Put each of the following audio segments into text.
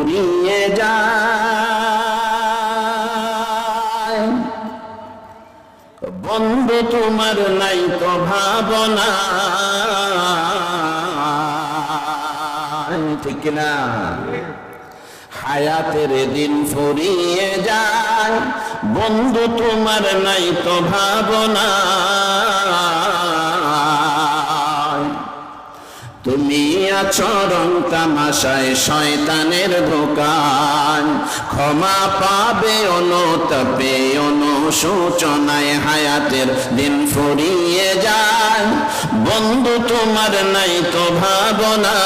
ফুরিয়ে যায়। বন্ধু, তোমার নাই তো ভাবনা। ঠিক না? হায়াতের দিন ফুরিয়ে যায়। বন্ধু, তোমার নাই তো ভাবনা। তুমি আছো রং তামাশায় শয়তানের দোকান। ক্ষমা পাবে অনুতপে অনুশোচনায় হায়াতের দিন ফুরিয়ে যায়। বন্ধু তোমার নাই তো ভাবনা।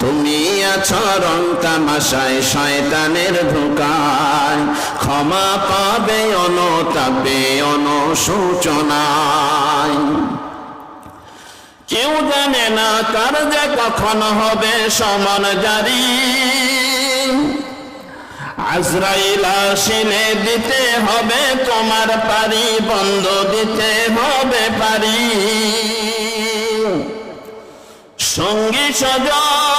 তুমি আছো রং তামাশায় শয়তানের ধোকায় ক্ষমা পাবে অনুতাপে অনুশোচনায়। কেউ জানে না কার যে কখন হবে সমান জারি। আজরাইল আসিলে দিতে হবে তোমার পারি, বন্ধ দিতে হবে পারি। সঙ্গী সজন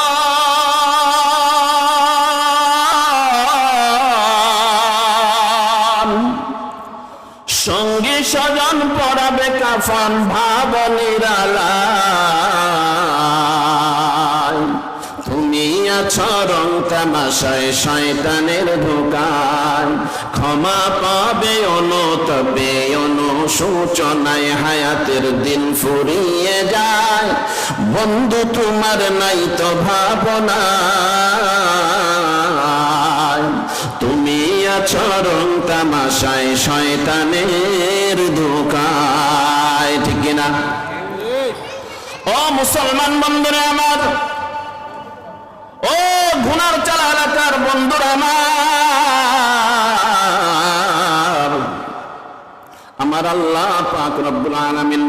সঙ্গী স্বজন পড়াবে কাফন ভাব নিরালায় তুমি আছো রং তামাশায় শয়তানের ধোকায়। ক্ষমা পাবে অনুতপে অনুশোচনায় হায়াতের দিন ফুরিয়ে যায়। বন্ধু তোমার নাই তো ভাবনা রং তামাশায় শয়তানের ধোকায়, ঠিক না ও মুসলমান বন্ধুরা আমার, ও গুনার চালা এলাকার বন্ধুরা আমার আমার আল্লাহ পাক রব্বুল আলামিন